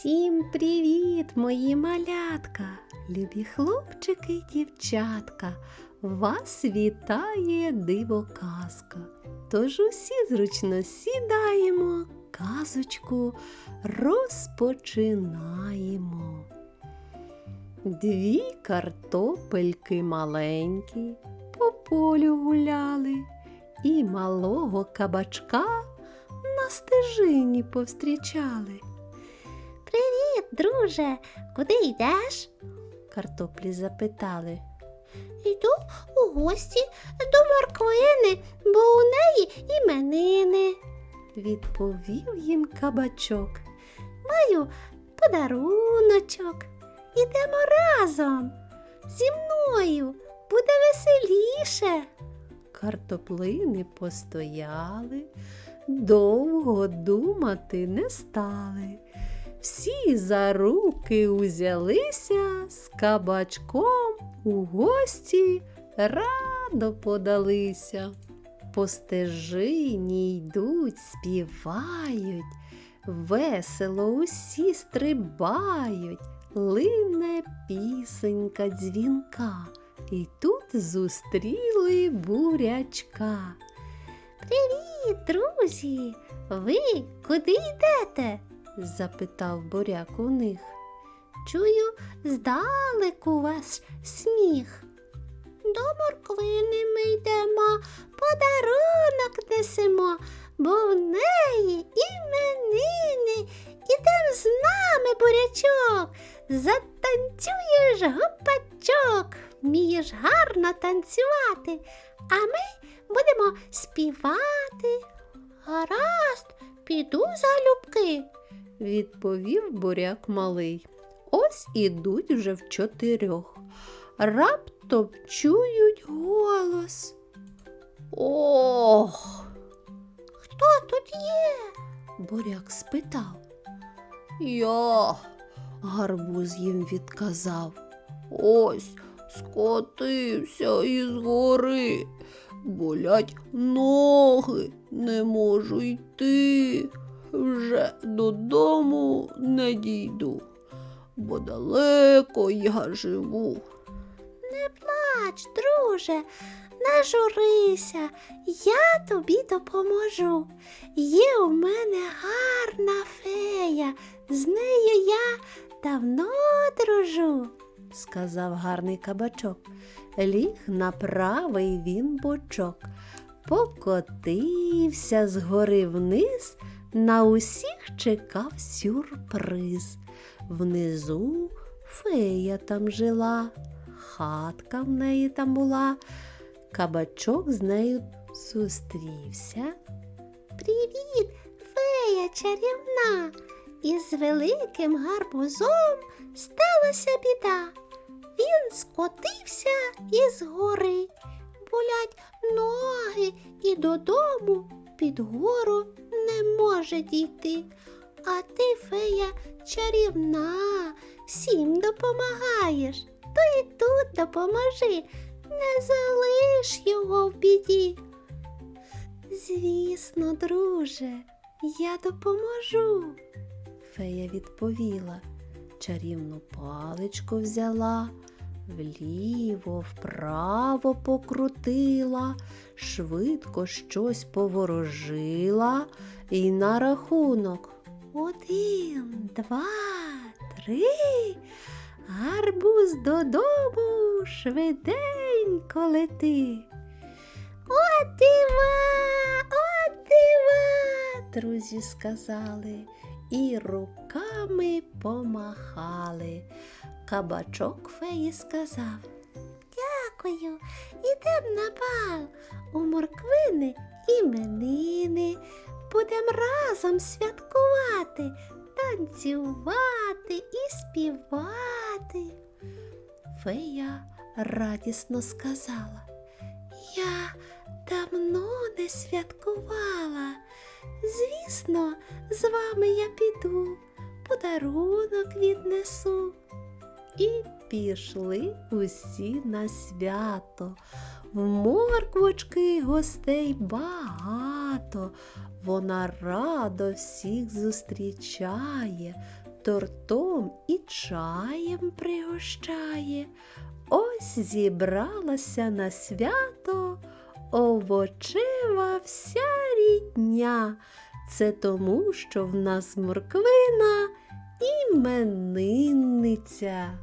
Всім привіт, мої малятка, любі хлопчики й дівчатка. Вас вітає диво казка. Тож усі зручно сідаємо, казочку розпочинаємо. Дві картопельки маленькі по полю гуляли, і малого кабачка на стежині повстрічали. Друже, куди йдеш? Картоплі запитали. Йду у гості до морквини, бо у неї іменини. Відповів їм кабачок. Маю подаруночок. Ідемо разом. Зі мною буде веселіше. Картоплини постояли, довго думати не стали. Всі за руки узялися з кабачком у гості радо подалися. По стежині йдуть, співають, весело усі стрибають, лине пісенька дзвінка. І тут зустріли бурячка. Привіт, друзі. Ви куди йдете? Запитав буряк у них. Чую, здалеку вас сміх. До морквини ми йдемо, подарунок несемо, бо в неї іменини. Ідем з нами, бурячок, затанцюєш гупачок, вмієш гарно танцювати, а ми будемо співати. Гаразд, піду залюбки. Відповів буряк малий. Ось ідуть вже в чотирьох. Раптом чують голос. Ох! Хто тут є? буряк спитав. Я, гарбуз їм відказав. Ось скотився із гори. Болять ноги, не можу йти. Вже додому не дійду, бо далеко я живу. Не Плач, друже, не журися, я тобі допоможу. Є у мене гарна фея, з нею я давно дружу. сказав гарний кабачок. Ліг на правий він бочок, покотився з гори вниз, на усіх чекав сюрприз. Внизу фея там жила, хатка в неї там була, кабачок з нею зустрівся. Привіт, фея чарівна. Із великим гарбузом сталася біда. Він скотився із гори. Болять ноги і додому під гору не може дійти. А ти, фея чарівна, всім допомагаєш, то і тут допоможи, не залиш його в біді. Звісно, друже, я допоможу. Фея відповіла, чарівну паличку взяла, вліво, вправо покрутила, швидко щось поворожила і на рахунок. Один, два, три. Гарбуз додому швиденько лети. О, дива, о, дива, Друзі сказали і руками помахали. Кабачок феї сказав. Дякую, ідем на бал. У морквини іменини. Будем разом святкувати, танцювати і співати. Фея радісно сказала. Я давно не святкувала. Звісно, з вами я піду, подарунок віднесу. І пішли усі на свято. В морквочки гостей багато. Вона радо всіх зустрічає, тортом і чаєм пригощає. Ось зібралася на свято овочева вся рідня. Це тому, що в нас морквина іменинниця.